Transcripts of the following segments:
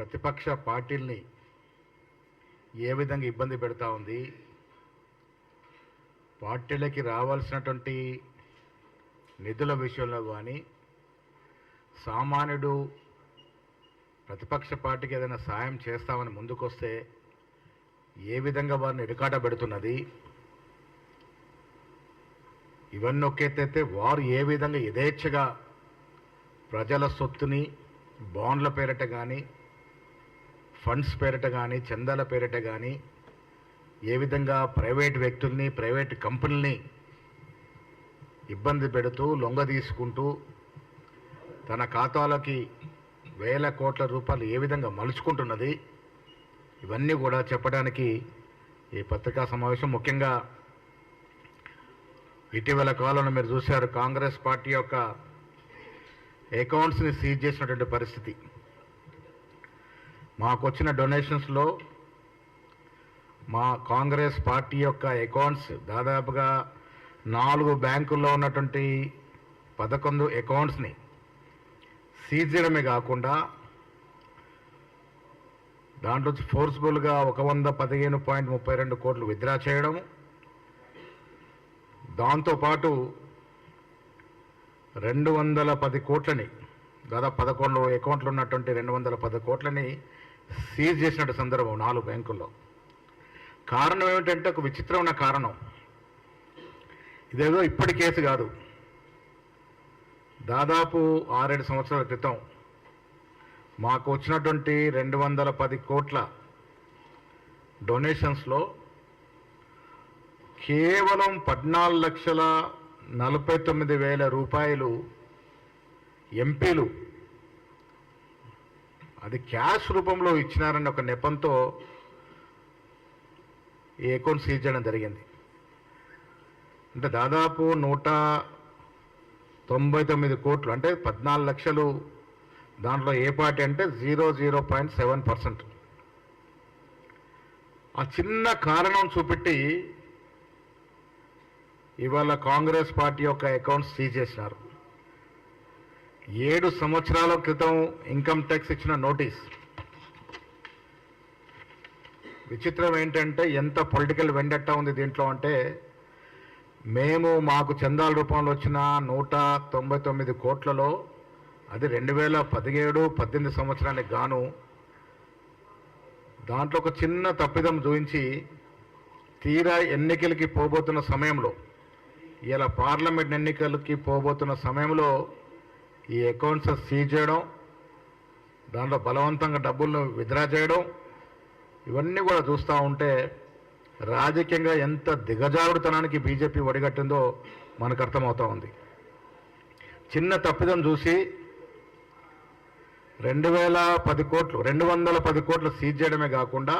ప్రతిపక్ష పార్టీల్ని ఏ విధంగా ఇబ్బంది పెడతా ఉంది పార్టీలకి రావాల్సినటువంటి నిధుల విషయంలో కానీ సామాన్యుడు ప్రతిపక్ష పార్టీకి ఏదైనా సాయం చేస్తామని ముందుకొస్తే ఏ విధంగా వారిని ఇరకాట పెడుతున్నది ఇవన్నీ ఒకేతైతే వారు ఏ విధంగా యథేచ్ఛగా ప్రజల సొత్తుని బాండ్ల పేరిట కానీ ఫండ్స్ పేరిట కానీ చందాల పేరిట కానీ ఏ విధంగా ప్రైవేట్ వ్యక్తుల్ని ప్రైవేట్ కంపెనీల్ని ఇబ్బంది పెడుతూ లొంగ తీసుకుంటూ తన ఖాతాలకి వేల కోట్ల రూపాయలు ఏ విధంగా మలుచుకుంటున్నది ఇవన్నీ కూడా చెప్పడానికి ఈ పత్రికా సమావేశం ముఖ్యంగా ఇటీవల కాలంలో మీరు చూశారు కాంగ్రెస్ పార్టీ యొక్క అకౌంట్స్ని సీజ్ చేసినటువంటి పరిస్థితి. మాకు వచ్చిన డొనేషన్స్లో మా కాంగ్రెస్ పార్టీ యొక్క అకౌంట్స్ దాదాపుగా నాలుగు బ్యాంకుల్లో ఉన్నటువంటి పదకొండు అకౌంట్స్ని సీజ్ చేయడమే కాకుండా దాంట్లో ఫోర్స్ఫుల్గా ఒక వంద పదిహేను పాయింట్ ముప్పై రెండు కోట్లు విత్డ్రా చేయడం దాంతోపాటు రెండు వందల పది కోట్లని దాదాపు పదకొండు అకౌంట్లు ఉన్నటువంటి రెండు వందల పది కోట్లని సీజ్ చేసినట్టు సందర్భం నాలుగు బ్యాంకుల్లో. కారణం ఏమిటంటే ఒక విచిత్రమైన కారణం. ఇదేదో ఇప్పటి కేసు కాదు. దాదాపు ఆరేడు సంవత్సరాల క్రితం మాకు వచ్చినటువంటి రెండు వందల పది కోట్ల డొనేషన్స్లో కేవలం పద్నాలుగు లక్షల నలభై తొమ్మిది వేల రూపాయలు ఎంపీలు అది క్యాష్ రూపంలో ఇచ్చినారని ఒక నెపంతో ఈ అకౌంట్ సీజ్ చేయడం జరిగింది. అంటే దాదాపు నూట తొంభై తొమ్మిది కోట్లు అంటే పద్నాలుగు లక్షలు దాంట్లో ఏ పార్టీ అంటే zero zero point seven percent. ఆ చిన్న కారణం చూపెట్టి ఇవాళ కాంగ్రెస్ పార్టీ యొక్క అకౌంట్ సీజ్ చేసినారు. ఏడు సంవత్సరాల క్రితం ఇన్కమ్ ట్యాక్స్ ఇచ్చిన నోటీస్. విచిత్రం ఏంటంటే ఎంత పొలిటికల్ వెండట్టా ఉంది దీంట్లో అంటే మేము మాకు చందాల రూపంలో వచ్చిన నూట తొంభై తొమ్మిది కోట్లలో అది రెండు వేల పదిహేడు పద్దెనిమిది సంవత్సరానికి గాను దాంట్లో ఒక చిన్న తప్పిదం చూపించి తీరా ఎన్నికలకి పోబోతున్న సమయంలో ఇలా పార్లమెంట్ ఎన్నికలకి పోబోతున్న సమయంలో ఈ అకౌంట్స్ సీజ్ చేయడం దాంట్లో బలవంతంగా డబ్బులను విత్డ్రా చేయడం ఇవన్నీ కూడా చూస్తూ ఉంటే రాజకీయంగా ఎంత దిగజారుడుతనానికి బీజేపీ ఒడిగట్టిందో మనకు అర్థమవుతూ ఉంది. చిన్న తప్పిదం చూసి రెండు వేల పది కోట్లు రెండు వందల పది కోట్లు సీజ్ చేయడమే కాకుండా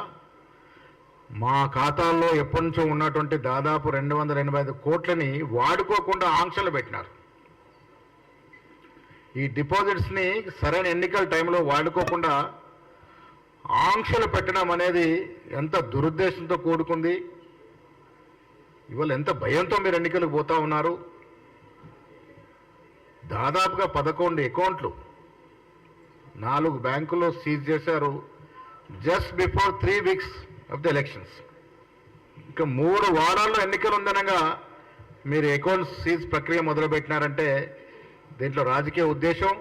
మా ఖాతాల్లో ఎప్పటి నుంచో ఉన్నటువంటి దాదాపు రెండు వందల ఎనభై ఐదు కోట్లని వాడుకోకుండా ఆంక్షలు పెట్టినారు. ఈ డిపాజిట్స్ని సరైన ఎన్నికల టైంలో వాడుకోకుండా ఆంక్షలు పెట్టడం అనేది ఎంత దురుద్దేశంతో కూడుకుంది. ఇవాళ ఎంత భయంతో మీరు ఎన్నికలకు పోతా ఉన్నారు. దాదాపుగా పదకొండు అకౌంట్లు నాలుగు బ్యాంకుల్లో సీజ్ చేశారు just before three weeks of the elections ఇంకా మూడు వారాల్లో ఎన్నికలు ఉందనగా మీరు అకౌంట్ సీజ్ ప్రక్రియ మొదలుపెట్టినారంటే దీంట్లో రాజకీయ ఉద్దేశం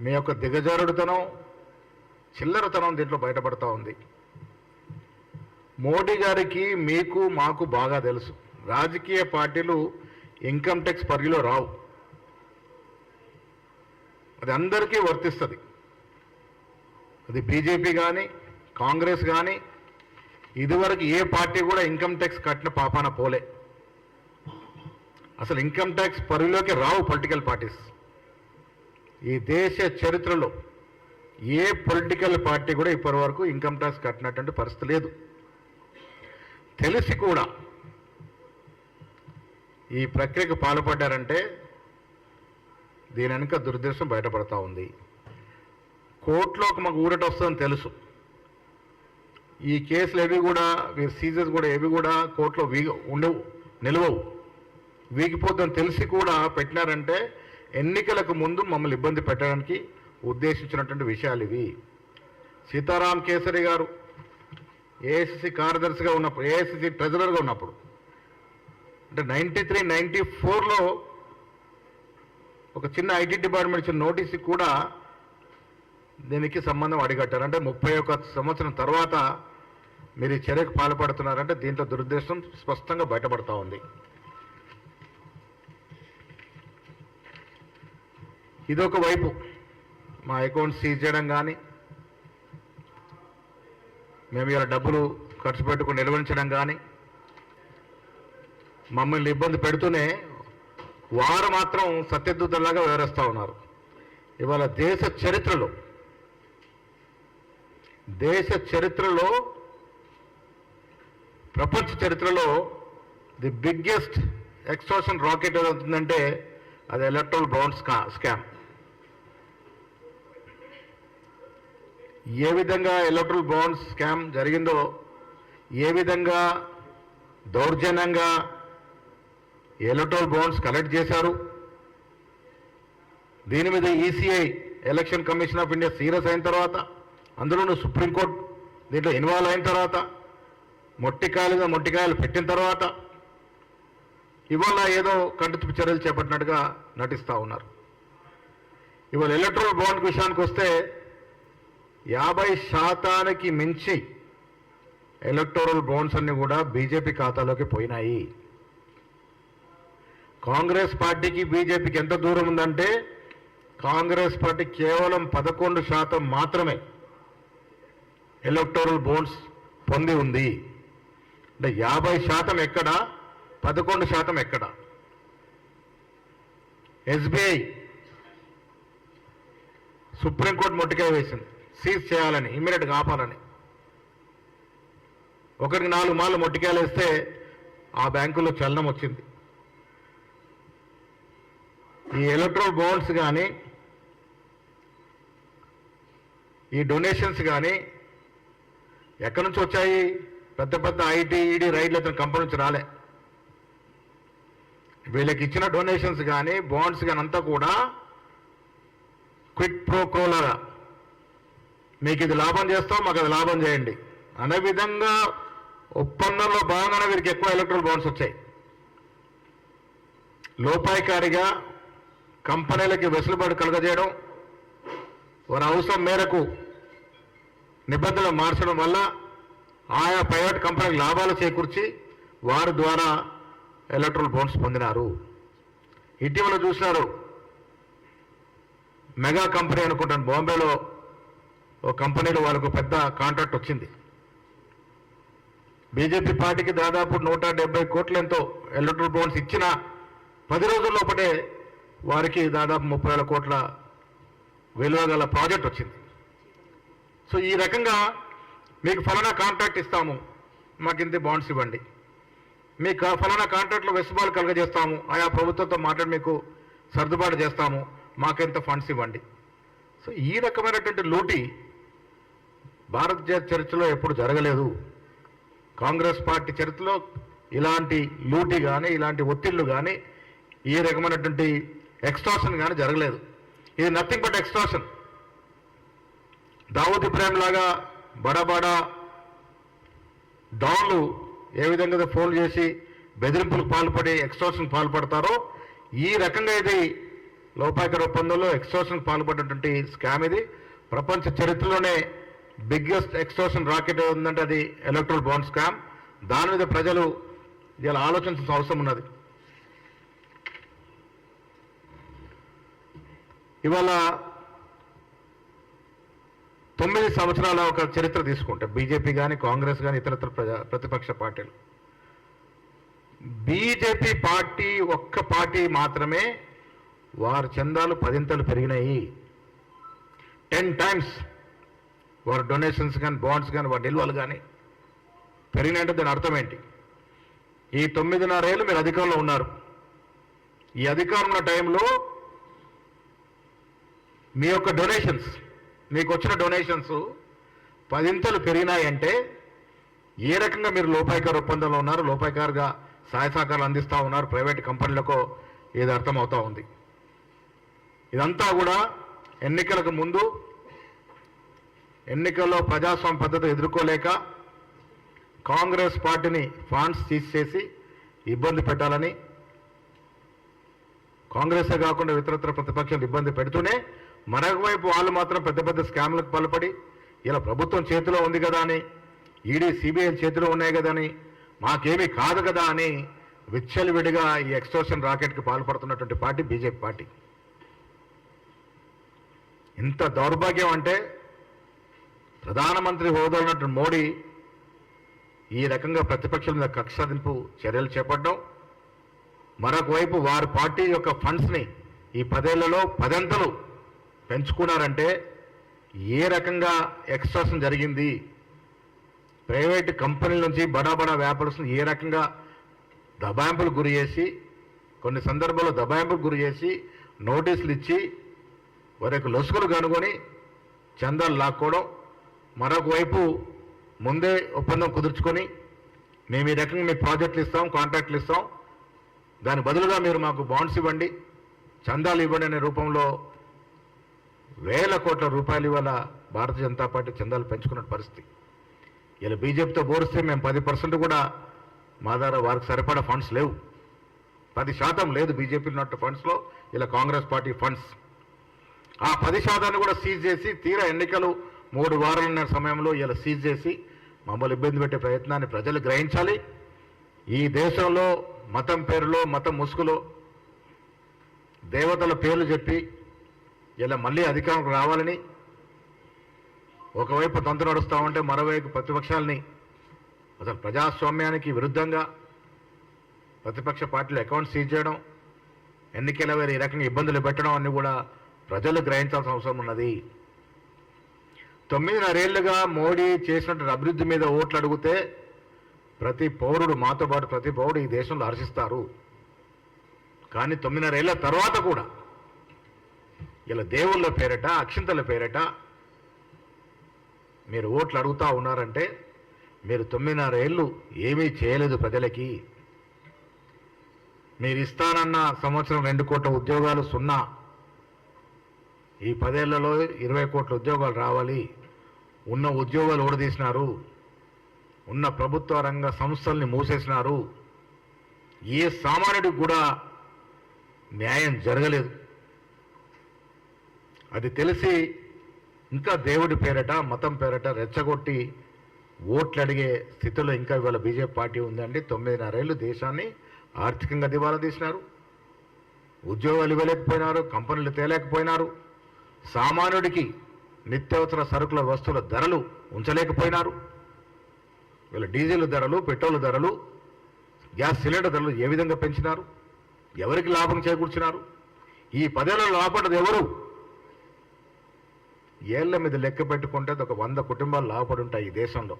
మీ యొక్క దిగజారుడుతనం చిల్లరతనం దీంట్లో బయటపడతా ఉంది. మోడీ గారికి మీకు మాకు బాగా తెలుసు. రాజకీయ పార్టీలు ఇన్కమ్ ట్యాక్స్ పరిధిలో రావు. అది అందరికీ వర్తిస్తుంది. అది బీజేపీ కానీ కాంగ్రెస్ కానీ ఇదివరకు ఏ పార్టీ కూడా ఇన్కమ్ ట్యాక్స్ కట్టిన పాపాన పోలే. అసలు ఇన్కమ్ ట్యాక్స్ పరిధిలోకి రావు పొలిటికల్ పార్టీస్ ఈ దేశ చరిత్రలో ఏ పొలిటికల్ పార్టీ కూడా ఇప్పటి వరకు ఇన్కమ్ ట్యాక్స్ కట్టినటువంటి పరిస్థితి లేదు. తెలిసి కూడా ఈ ప్రక్రియకు పాల్పడ్డారంటే దీని వెనుక దురుద్దేశం బయటపడతా ఉంది. కోర్టులోకి మాకు ఊరట వస్తుందని తెలుసు. ఈ కేసులు ఏవి కూడా వీరి సీజర్స్ కూడా ఏవి కూడా కోర్టులో వీగ ఉండవు నిలవవు. వీగిపోద్దని తెలిసి కూడా పెట్టినారంటే ఎన్నికలకు ముందు మమ్మల్ని ఇబ్బంది పెట్టడానికి ఉద్దేశించినటువంటి విషయాలు ఇవి. సీతారాం కేసరి గారు ఏఐసిసి కార్యదర్శిగా ఉన్నప్పుడు ఏఐసిసి ట్రెజరర్గా ఉన్నప్పుడు అంటే నైంటీ త్రీ నైంటీ ఫోర్లో ఒక చిన్న ఐటీ డిపార్ట్మెంట్ ఇచ్చిన నోటీస్ కూడా దీనికి సంబంధం అడిగట్టారు. అంటే ముప్పై ఒక సంవత్సరం తర్వాత మీరు ఈ చర్యకు పాల్పడుతున్నారంటే దీంట్లో దురుద్దేశం స్పష్టంగా బయటపడతా ఉంది. ఇదొక వైపు. మా అకౌంట్ సీజ్ చేయడం కానీ మేము ఇలా డబ్బులు ఖర్చు పెట్టుకుని నిర్వహించడం కానీ మమ్మల్ని ఇబ్బంది పెడుతూనే వారు మాత్రం సత్యదూతలాగా వివరిస్తూ ఉన్నారు. ఇవాళ దేశ చరిత్రలో దేశ చరిత్రలో ప్రపంచ చరిత్రలో ది బిగ్గెస్ట్ ఎక్స్ట్రాషన్ రాకెట్ ఏదవుతుందంటే అది ఎలక్ట్రల్ బాండ్ స్కా స్కామ్. ఏ విధంగా ఎలక్ట్రల్ బాండ్ స్కామ్ జరిగిందో ఏ విధంగా దౌర్జన్యంగా ఎలక్ట్రల్ బాండ్స్ కలెక్ట్ చేశారు దీని మీద ECI election commission of India serious అయిన తర్వాత అందులోనూ సుప్రీంకోర్టు దీంట్లో ఇన్వాల్వ్ అయిన తర్వాత మొట్టికాయలుగా మొట్టికాయలు పెట్టిన తర్వాత ఇవాళ ఏదో కంటి చర్యలు చేపట్టినట్టుగా నటిస్తూ ఉన్నారు. ఇవాళ ఎలక్ట్రల్ బాండ్ విషయానికి వస్తే యాభై శాతానికి మించి ఎలక్టోరల్ బాండ్స్ అన్ని కూడా బీజేపీ ఖాతాలోకి పోయినాయి. కాంగ్రెస్ పార్టీకి బీజేపీకి ఎంత దూరం ఉందంటే కాంగ్రెస్ పార్టీ కేవలం పదకొండు శాతం మాత్రమే ఎలక్టోరల్ బోన్స్ పొంది ఉంది. అంటే యాభై శాతం ఎక్కడ? పదకొండు శాతం ఎక్కడ? ఎస్బీఐ. సుప్రీంకోర్టు మొట్టికాయ వేసింది. సీజ్ చేయాలని ఇమ్మీడియట్గా ఆపాలని. ఒకరికి నాలుగు మార్లు మొట్టికాయలు ఆ బ్యాంకులో చలనం వచ్చింది. ఈ ఎలక్ట్రల్ బాండ్స్ కానీ ఈ డొనేషన్స్ కానీ ఎక్కడి నుంచి వచ్చాయి? పెద్ద పెద్ద ఐటీ ఈడీ రైడ్లు అతని కంపెనీ నుంచి రాలే. వీళ్ళకి ఇచ్చిన డొనేషన్స్ కానీ బాండ్స్ కానీ అంతా కూడా క్విక్ ప్రోకోలరా మీకు ఇది లాభం చేస్తాం మాకు అది లాభం చేయండి. అనే విధంగా ఒప్పందంలో భాగంగానే వీరికి ఎక్కువ ఎలక్ట్రల్ బాండ్స్ వచ్చాయి. లోపాయికారిగా కంపెనీలకి వెసులుబాటు కలుగజేయడం వారి అవసరం మేరకు నిబంధనలు మార్చడం వల్ల ఆయా ప్రైవేట్ కంపెనీలకు లాభాలు చేకూర్చి వారి ద్వారా ఎలక్ట్రల్ బాండ్స్ పొందినారు. ఇటీవల చూసినారు మెగా కంపెనీ అనుకుంటాను బాంబేలో ఓ కంపెనీలో వాళ్ళకు పెద్ద కాంట్రాక్ట్ వచ్చింది. బీజేపీ పార్టీకి దాదాపు నూట డెబ్బై కోట్లంతో ఎలక్ట్రల్ బాండ్స్ ఇచ్చిన పది రోజుల లోపటే వారికి దాదాపు ముప్పై వేల కోట్ల విలువ గల ప్రాజెక్ట్ వచ్చింది. సో ఈ రకంగా మీకు ఫలానా కాంట్రాక్ట్ ఇస్తాము మాకు ఇంత బాండ్స్ ఇవ్వండి. మీకు ఆ ఫలానా కాంట్రాక్ట్లో వెసుబాలు కలుగజేస్తాము ఆయా ప్రభుత్వంతో మాట్లాడి మీకు సర్దుబాటు చేస్తాము మాకెంత ఫండ్స్ ఇవ్వండి. సో ఈ రకమైనటువంటి లూటి భారతీయ చరిత్రలో ఎప్పుడు జరగలేదు. కాంగ్రెస్ పార్టీ చరిత్రలో ఇలాంటి లూటి కానీ ఇలాంటి ఒత్తిళ్ళు కానీ ఈ రకమైనటువంటి ఎక్స్ట్రాషన్ కానీ జరగలేదు. ఇది nothing but extortion Dawood Ibrahim లాగా బడబడా డాన్లు ఏ విధంగా ఫోన్ చేసి బెదిరింపులకు పాల్పడి ఎక్స్ట్రాషన్ పాల్పడతారో ఈ రకంగా ఇది లోపాయకర ఒప్పందంలో ఎక్స్ట్రాషన్ పాల్పడినటువంటి స్కామ్ ఇది. ప్రపంచ చరిత్రలోనే బిగ్గెస్ట్ ఎక్స్టోషన్ రాకెట్ ఉందంటే అది ఎలక్ట్రల్ బాండ్ స్కామ్. దాని మీద ప్రజలు ఇలా ఆలోచించాల్సిన అవసరం ఉన్నది. ఇవాళ తొమ్మిది సంవత్సరాల ఒక చరిత్ర తీసుకుంటే బీజేపీ కానీ కాంగ్రెస్ కానీ ఇతరత్ర ప్రజా ప్రతిపక్ష పార్టీలు. బీజేపీ పార్టీ ఒక్క పార్టీ మాత్రమే వారి చందాలు పదింతలు పెరిగినాయి. టెన్ టైమ్స్ వారి డొనేషన్స్ కానీ బాండ్స్ కానీ వారి నిల్వలు కానీ పెరిగినాయంటే దాని అర్థం ఏంటి? ఈ తొమ్మిదిన్నరేళ్ళు మీరు అధికారంలో ఉన్నారు. ఈ అధికారంలో టైంలో మీ యొక్క డొనేషన్స్ మీకు వచ్చిన డొనేషన్స్ పదింతలు పెరిగినాయంటే ఏ రకంగా మీరు లోపాయికారు ఒప్పందంలో ఉన్నారు లోపాయికారుగా సహాయ సహకారాలు అందిస్తూ ఉన్నారు ప్రైవేట్ కంపెనీలకు ఇది అర్థమవుతూ ఉంది. ఇదంతా కూడా ఎన్నికలకు ముందు ఎన్నికల్లో ప్రజాస్వామ్య పద్ధతి ఎదుర్కోలేక కాంగ్రెస్ పార్టీని ఫండ్స్ తీసేసి ఇబ్బంది పెట్టాలని కాంగ్రెసే కాకుండా ఇతరత్ర ప్రతిపక్షాలు ఇబ్బంది పెడుతూనే మరొకవైపు వాళ్ళు మాత్రం పెద్ద పెద్ద స్కామ్లకు పాల్పడి ఇలా ప్రభుత్వం చేతిలో ఉంది కదా అని ఈడీ సిబిఐ చేతిలో ఉన్నాయి కదా అని మాకేమీ కాదు కదా అని విచ్చలవిడిగా ఈ ఎక్స్టోర్షన్ రాకెట్కి పాల్పడుతున్నటువంటి పార్టీ బీజేపీ పార్టీ. ఇంత దౌర్భాగ్యం అంటే ప్రధానమంత్రి హోదా ఉన్నటువంటి మోడీ ఈ రకంగా ప్రతిపక్షం మీద కక్షదింపు చర్యలు చేపట్టడం. మరొకవైపు వారి పార్టీ యొక్క ఫండ్స్ని ఈ పదేళ్ళలో పదంతలు పెంచుకున్నారంటే ఏ రకంగా ఎక్స్ట్రాషన్ జరిగింది? ప్రైవేట్ కంపెనీల నుంచి బడా బడా వ్యాపారస్తులు ఏ రకంగా దబాయింపులు గురి చేసి కొన్ని సందర్భాల్లో దబాయింపులు గురి చేసి నోటీసులు ఇచ్చి వారి యొక్క లొసుకులు కనుగొని చందాలు లాక్కోవడం మరొక వైపు ముందే ఒప్పందం కుదుర్చుకొని మేము ఈ రకంగా మీకు ప్రాజెక్టులు ఇస్తాం కాంట్రాక్టులు ఇస్తాం. దాని బదులుగా మీరు మాకు బాండ్స్ ఇవ్వండి. చందాలు ఇవ్వండి అనే రూపంలో వేల కోట్ల రూపాయలు ఇవాళ భారతీయ జనతా పార్టీ చందాలు పెంచుకున్న పరిస్థితి. ఇలా బీజేపీతో పోలిస్తే మేము పది పర్సెంట్ కూడా మా ద్వారా వారికి సరిపడా ఫండ్స్ లేవు. పది శాతం లేదు బీజేపీలు ఉన్నట్టు ఫండ్స్లో ఇలా కాంగ్రెస్ పార్టీ ఫండ్స్ ఆ పది శాతాన్ని కూడా సీజ్ చేసి తీరా ఎన్నికలు మూడు వారాలున్న సమయంలో ఇలా సీజ్ చేసి మమ్మల్ని ఇబ్బంది పెట్టే ప్రయత్నాన్ని ప్రజలు గ్రహించాలి. ఈ దేశంలో మతం పేరులో మతం ముసుగులో దేవతల పేర్లు చెప్పి ఇలా మళ్ళీ అధికారంకు రావాలని ఒకవైపు తంతు నడుస్తూ ఉంటే మరోవైపు ప్రతిపక్షాలని అసలు ప్రజాస్వామ్యానికి విరుద్ధంగా ప్రతిపక్ష పార్టీలు అకౌంట్ సీజ్ చేయడం ఎన్నికల వేరే ఈ రకంగా ఇబ్బందులు పెట్టడం అన్నీ కూడా ప్రజలు గ్రహించాల్సిన అవసరం ఉన్నది. తొమ్మిదిన్నరేళ్ళుగా మోడీ చేసినటువంటి అభివృద్ధి మీద ఓట్లు అడిగితే ప్రతి పౌరుడు మాతో పాటు ప్రతి పౌరుడు ఈ దేశంలో హర్షిస్తారు. కానీ తొమ్మిదిన్నరేళ్ళ తర్వాత కూడా ఇలా దేవుళ్ళ పేరట అక్షింతల పేరట మీరు ఓట్లు అడుగుతా ఉన్నారంటే మీరు తొమ్మిదిన్నర ఏళ్ళు ఏమీ చేయలేదు ప్రజలకి. మీరు ఇస్తానన్న సంవత్సరం రెండు కోట్ల ఉద్యోగాలు సున్నా. ఈ పదేళ్ళలో ఇరవై కోట్ల ఉద్యోగాలు రావాలి. ఉన్న ఉద్యోగాలు ఓడదీసినారు ఉన్న ప్రభుత్వ రంగ సంస్థల్ని మూసేసినారు. ఏ సామాన్యుడికి కూడా న్యాయం జరగలేదు. అది తెలిసి ఇంకా దేవుడి పేరట మతం పేరట రెచ్చగొట్టి ఓట్లు అడిగే స్థితిలో ఇంకా ఇవాళ బీజేపీ పార్టీ ఉందండి. తొమ్మిదిన్నరేళ్ళు దేశాన్ని ఆర్థికంగా దివాలా తీసినారు. ఉద్యోగాలు ఇవ్వలేకపోయినారు కంపెనీలు తేలేకపోయినారు. సామాన్యుడికి నిత్యావసర సరుకుల వస్తువుల ధరలు ఉంచలేకపోయినారు. వీళ్ళ డీజిల్ ధరలు పెట్రోల్ ధరలు గ్యాస్ సిలిండర్ ధరలు ఏ విధంగా పెంచినారు? ఎవరికి లాభం చేకూర్చినారు? ఈ పదేళ్ళలో లాభపడ్డది ఎవరు? ఏళ్ళ మీద లెక్క పెట్టుకుంటే ఒక వంద కుటుంబాలు లాభపడి ఉంటాయి ఈ దేశంలో.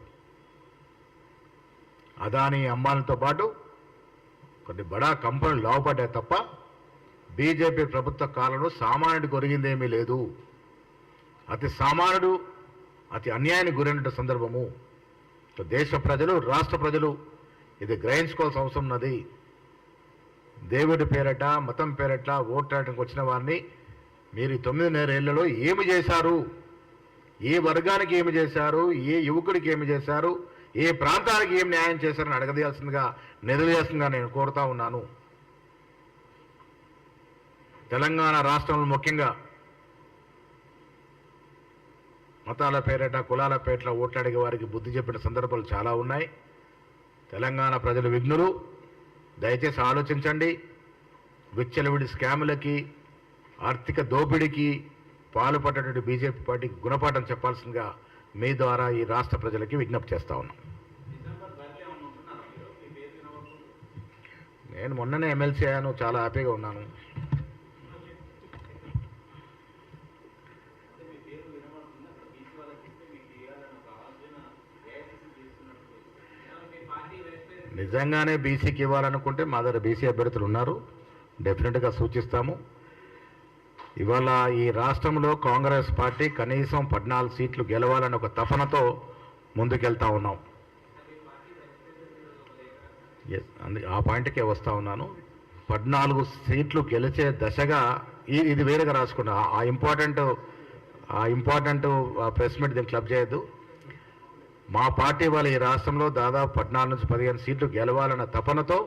అదాని అమ్మాలతో పాటు కొన్ని బడా కంపెనీలు లాభపడ్డాయి తప్ప బీజేపీ ప్రభుత్వ కాలంలో సామాన్యుడికి ఒరిగిందేమీ లేదు. అతి సామాన్యుడు అతి అన్యాయానికి గురైన సందర్భము. దేశ ప్రజలు రాష్ట్ర ప్రజలు ఇది గ్రహించుకోవాల్సిన అవసరం ఉన్నది. దేవుడి పేరట మతం పేరట ఓట్లాడడానికి వచ్చిన వారిని మీరు ఈ తొమ్మిదిన్నరేళ్ళలో ఏమి చేశారు? ఏ వర్గానికి ఏమి చేశారు? ఏ యువకుడికి ఏమి చేశారు? ఏ ప్రాంతానికి ఏం న్యాయం చేశారని అడగదీయాల్సిందిగా నిలదీయాల్సిందిగా నేను కోరుతా ఉన్నాను. తెలంగాణ రాష్ట్రంలో ముఖ్యంగా మతాల పేరిట కులాల పేరిట ఓట్లాడిగే వారికి బుద్ధి చెప్పిన సందర్భాలు చాలా ఉన్నాయి. తెలంగాణ ప్రజలు విఘ్నులు. దయచేసి ఆలోచించండి. విచ్చలవిడి స్కాములకి ఆర్థిక దోపిడీకి పాల్పడ్డటువంటి బీజేపీ పార్టీకి గుణపాఠం చెప్పాల్సిందిగా మీ ద్వారా ఈ రాష్ట్ర ప్రజలకి విజ్ఞప్తి చేస్తా ఉన్నాం. నేను మొన్ననే ఎమ్మెల్సీ అయ్యాను చాలా హ్యాపీగా ఉన్నాను. నిజంగానే బీసీకి ఇవ్వాలనుకుంటే మా దగ్గర బీసీ అభ్యర్థులు ఉన్నారు. డెఫినెట్గా సూచిస్తాము. ఇవాళ ఈ రాష్ట్రంలో కాంగ్రెస్ పార్టీ కనీసం పద్నాలుగు సీట్లు గెలవాలని ఒక తపనతో ముందుకెళ్తా ఉన్నాం. ఎస్ అందు ఆ పాయింట్కే వస్తూ ఉన్నాను. పద్నాలుగు సీట్లు గెలిచే దశగా ఇది వేరుగా రాసుకున్నా. ఆ ఇంపార్టెంట్ ఆ ఇంపార్టెంట్ ప్రెస్ మీట్ దీన్ని క్లబ్ చేయొద్దు. మా పార్టీ వాళ్ళు ఈ రాష్ట్రంలో దాదాపు పద్నాలుగు నుంచి పదిహేను సీట్లు గెలవాలన్న తపనతో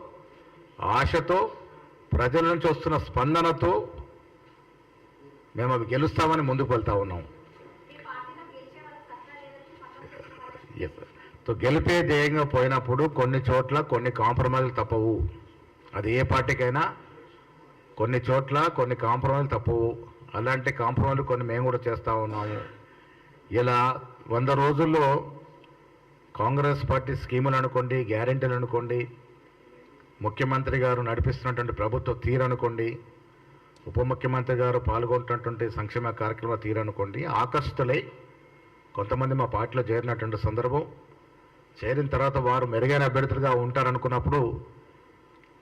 ఆశతో ప్రజల నుంచి వస్తున్న స్పందనతో మేము అవి గెలుస్తామని ముందుకు వెళ్తా ఉన్నాం. గెలిపే ధ్యేయంగా పోయినప్పుడు కొన్ని చోట్ల కొన్ని కాంప్రమైజ్లు తప్పవు. అది ఏ పార్టీకైనా కొన్ని చోట్ల కొన్ని కాంప్రమైజ్లు తప్పవు. అలాంటి కాంప్రమైజ్లు కొన్ని మేము కూడా చేస్తూ ఉన్నాము. ఇలా వంద రోజుల్లో కాంగ్రెస్ పార్టీ స్కీములు అనుకోండి గ్యారెంటీలు అనుకోండి ముఖ్యమంత్రి గారు నడిపిస్తున్నటువంటి ప్రభుత్వ తీరు అనుకోండి ఉప ముఖ్యమంత్రి గారు పాల్గొంటున్నటువంటి సంక్షేమ కార్యక్రమ తీరు అనుకోండి ఆకర్షితులై కొంతమంది మా పార్టీలో చేరినటువంటి సందర్భం చేరిన తర్వాత వారు మెరుగైన అభ్యర్థులుగా ఉంటారనుకున్నప్పుడు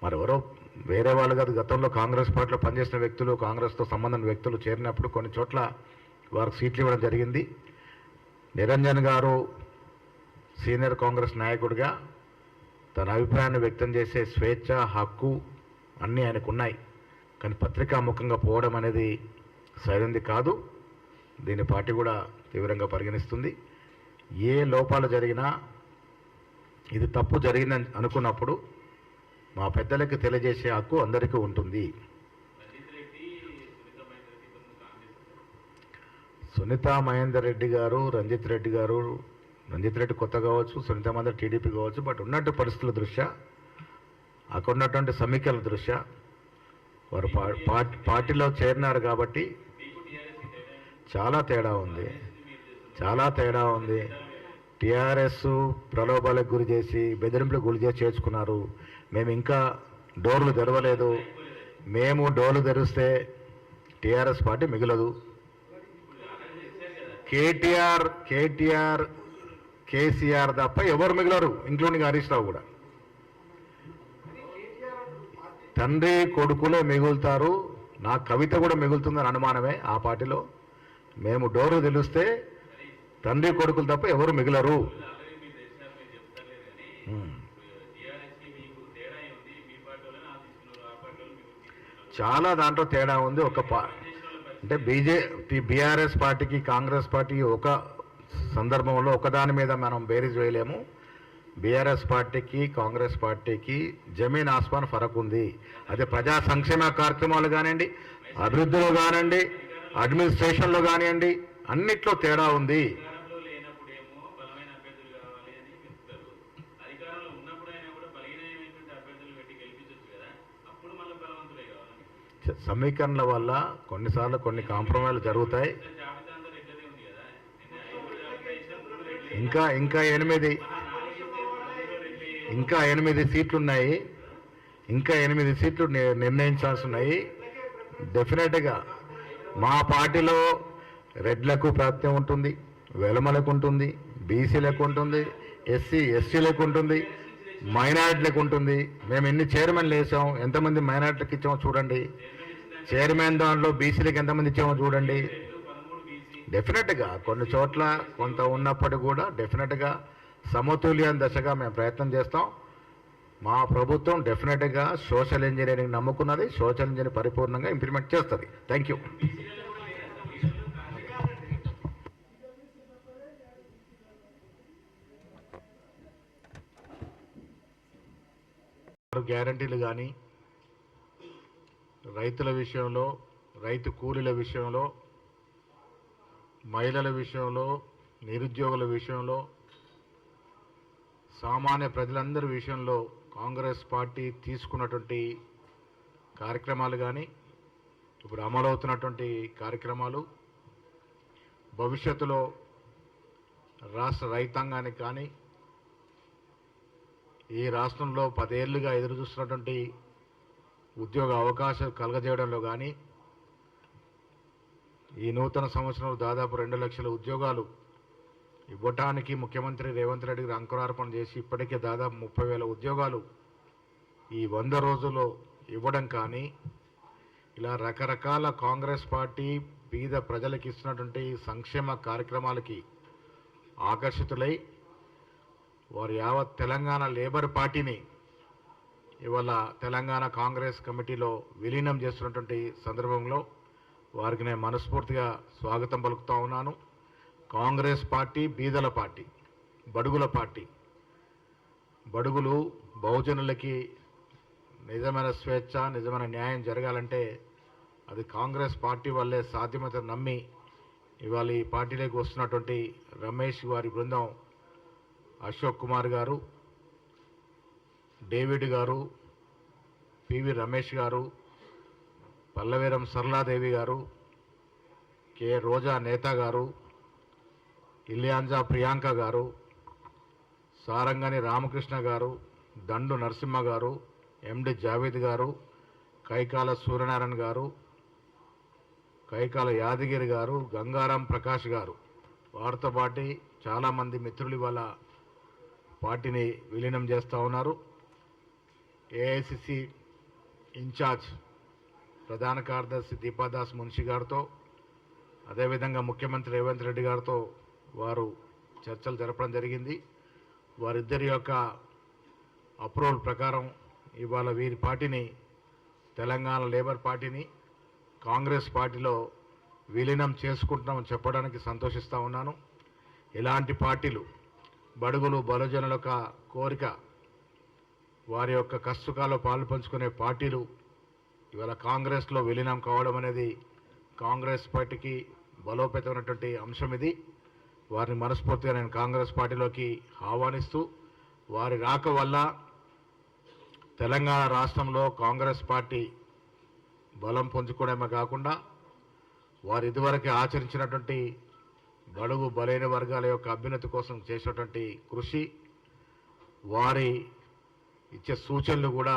మరెవరో వేరే వాళ్ళు కాదు గతంలో కాంగ్రెస్ పార్టీలో పనిచేసిన వ్యక్తులు కాంగ్రెస్తో సంబంధం వ్యక్తులు చేరినప్పుడు కొన్ని చోట్ల వారికి సీట్లు ఇవ్వడం జరిగింది. నిరంజన్ గారు సీనియర్ కాంగ్రెస్ నాయకుడిగా తన అభిప్రాయాన్ని వ్యక్తం చేసే స్వేచ్ఛ హక్కు అన్నీ ఆయనకు ఉన్నాయి కానీ పత్రికాముఖంగా పోవడం అనేది సరైనది కాదు. దీని పార్టీ కూడా తీవ్రంగా పరిగణిస్తుంది. ఏ లోపాలు జరిగినా ఇది తప్పు జరిగిందని అనుకున్నప్పుడు మా పెద్దలకి తెలియజేసే హక్కు అందరికీ ఉంటుంది. సునీత మహేందర్ రెడ్డి గారు రంజిత్ రెడ్డి గారు రంజిత్ రెడ్డి కొత్త కావచ్చు సునీత మహేందర్ టీడీపీ కావచ్చు బట్ ఉన్నట్టు పరిస్థితుల దృష్ట్యా అక్కడ ఉన్నటువంటి సమీక్షల దృష్ట్యా వారు పార్టీలో చేరినారు కాబట్టి చాలా తేడా ఉంది. చాలా తేడా ఉంది. టీఆర్ఎస్ ప్రలోభాలకు గురి చేసి బెదిరింపులకు గురి చేసి చేర్చుకున్నారు. మేము ఇంకా డోర్లు తెరవలేదు. మేము డోర్లు తెరిస్తే టీఆర్ఎస్ పార్టీ మిగలదు. కేటీఆర్ కేటీఆర్ కేసీఆర్ తప్ప ఎవరు మిగలరు? ఇంక్లూడింగ్ హరీష్ రావు కూడా. తండ్రి కొడుకులే మిగులుతారు. నా కవిత కూడా మిగులుతుందని అనుమానమే ఆ పార్టీలో. మేము డోరు తెలిస్తే తండ్రి కొడుకులు తప్ప ఎవరు మిగలరు. చాలా దాంట్లో తేడా ఉంది. ఒక పా అంటే బీజే బీఆర్ఎస్ పార్టీకి కాంగ్రెస్ పార్టీ ఒక సందర్భంలో ఒకదాని మీద మనం బేరీజ్ వేయలేము. బీఆర్ఎస్ పార్టీకి కాంగ్రెస్ పార్టీకి జమీన్ ఆస్మాన్ ఫరక్ ఉంది. అదే ప్రజా సంక్షేమ కార్యక్రమాలు కానివ్వండి అభివృద్ధిలో కానివ్వండి అడ్మినిస్ట్రేషన్లో కానివ్వండి అన్నిట్లో తేడా ఉంది. సమీకరణల వల్ల కొన్నిసార్లు కొన్ని కాంప్రమైజ్లు జరుగుతాయి. ఇంకా ఇంకా ఎనిమిది. ఇంకా ఎనిమిది సీట్లు ఉన్నాయి ఇంకా ఎనిమిది సీట్లు ని- నిర్ణయించాల్సి ఉన్నాయి డెఫినెట్గా మా పార్టీలో రెడ్లకు ప్రాప్త్యం ఉంటుంది వెలమలకు ఉంటుంది బీసీలకు ఉంటుంది ఎస్సీ ఎస్సీలకు ఉంటుంది మైనారిటీలకు ఉంటుంది. మేము ఎన్ని చైర్మన్లు వేసాం ఎంతమంది మైనారిటీలకు ఇచ్చామో చూడండి. చైర్మన్ దాంట్లో బీసీలకు ఎంతమంది ఇచ్చామో చూడండి. డెఫినెట్గా కొన్ని చోట్ల కొంత ఉన్నప్పటికీ కూడా డెఫినెట్గా సమతుల్యం దశగా మేము ప్రయత్నం చేస్తాం. మా ప్రభుత్వం డెఫినెట్గా సోషల్ ఇంజనీరింగ్ నమ్ముకున్నది సోషల్ ఇంజనీరింగ్ పరిపూర్ణంగా ఇంప్లిమెంట్ చేస్తుంది. థ్యాంక్ యూ గ్యారంటీలు కానీ రైతుల విషయంలో రైతు కూలీల విషయంలో మహిళల విషయంలో నిరుద్యోగుల విషయంలో సామాన్య ప్రజలందరి విషయంలో కాంగ్రెస్ పార్టీ తీసుకున్నటువంటి కార్యక్రమాలు కానీ ఇప్పుడు అమలవుతున్నటువంటి కార్యక్రమాలు భవిష్యత్తులో రాష్ట్ర రైతాంగానికి కానీ ఈ రాష్ట్రంలో పదేళ్ళుగా ఎదురు చూస్తున్నటువంటి ఉద్యోగ అవకాశాలు కలగజేయడంలో కానీ ఈ నూతన సంవత్సరంలో దాదాపు రెండు లక్షల ఉద్యోగాలు ఇవ్వటానికి ముఖ్యమంత్రి రేవంత్ రెడ్డి గారు అంకురార్పణ చేసి ఇప్పటికే దాదాపు ముప్పై వేల ఉద్యోగాలు ఈ వంద రోజుల్లో ఇవ్వడం కానీ ఇలా రకరకాల కాంగ్రెస్ పార్టీ బీద ప్రజలకు ఇస్తున్నటువంటి సంక్షేమ కార్యక్రమాలకి ఆకర్షితులై వారు యావత్ తెలంగాణ లేబర్ పార్టీని ఇవాళ తెలంగాణ కాంగ్రెస్ కమిటీలో విలీనం చేస్తున్నటువంటి సందర్భంలో వారికి నేను మనస్ఫూర్తిగా స్వాగతం పలుకుతా ఉన్నాను. కాంగ్రెస్ పార్టీ బీదల పార్టీ బడుగుల పార్టీ. బడుగులు బహుజనులకి నిజమైన స్వేచ్ఛ నిజమైన న్యాయం జరగాలంటే అది కాంగ్రెస్ పార్టీ వల్లే సాధ్యమైతే నమ్మి ఇవాళ ఈ పార్టీలోకి వస్తున్నటువంటి రమేష్ వారి బృందం అశోక్ కుమార్ గారు డేవిడ్ గారు పివి రమేష్ గారు పల్లవీరం సరళాదేవి గారు కె. రోజా నేత గారు ఇలియాంజా ప్రియాంక గారు సారంగని రామకృష్ణ గారు దండు నరసింహ గారు ఎండి జావేద్ గారు కైకాల సూర్యనారాయణ గారు కైకాల యాదగిరి గారు గంగారాం ప్రకాష్ గారు. వారితో పాటి చాలామంది మిత్రులు ఇవాళ పార్టీని విలీనం చేస్తూ ఉన్నారు. ఏఐసిసి ఇన్ఛార్జ్ ప్రధాన కార్యదర్శి దీపాదాస్ మున్షి గారితో అదేవిధంగా ముఖ్యమంత్రి రేవంత్ రెడ్డి గారితో వారు చర్చలు జరపడం జరిగింది. వారిద్దరి యొక్క అప్రూవల్ ప్రకారం ఇవాళ వీరి పార్టీని తెలంగాణ లేబర్ పార్టీని కాంగ్రెస్ పార్టీలో విలీనం చేసుకుంటున్నామని చెప్పడానికి సంతోషిస్తూ ఉన్నాను. ఇలాంటి పార్టీలు బడుగులు బలజనుల కోరిక వారి యొక్క కష్టకాలు పాలు పంచుకునే పార్టీలు ఇవాళ కాంగ్రెస్లో విలీనం కావడం అనేది కాంగ్రెస్ పార్టీకి బలోపేతమైనటువంటి అంశం ఇది. వారిని మనస్ఫూర్తిగా నేను కాంగ్రెస్ పార్టీలోకి ఆహ్వానిస్తూ వారి రాక వల్ల తెలంగాణ రాష్ట్రంలో కాంగ్రెస్ పార్టీ బలం పుంజుకోవడమే కాకుండా వారు ఇదివరకు ఆచరించినటువంటి బడుగు బలైన వర్గాల యొక్క అభ్యున్నతి కోసం చేసినటువంటి కృషి వారి ఇచ్చే సూచనలు కూడా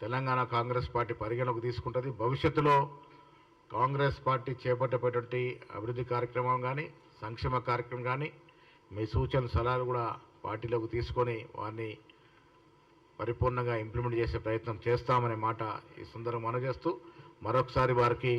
తెలంగాణ కాంగ్రెస్ పార్టీ పరిగణకు తీసుకుంటుంది. భవిష్యత్తులో కాంగ్రెస్ పార్టీ చేపట్టేటువంటి అభివృద్ధి కార్యక్రమం కానీ సంక్షేమ కార్యక్రమం కానీ మీ సూచన సలహాలు కూడా పార్టీలోకి తీసుకొని వారిని పరిపూర్ణంగా ఇంప్లిమెంట్ చేసే ప్రయత్నం చేస్తామనే మాట ఈ సందర్భం మనజేస్తూ మరొకసారి వారికి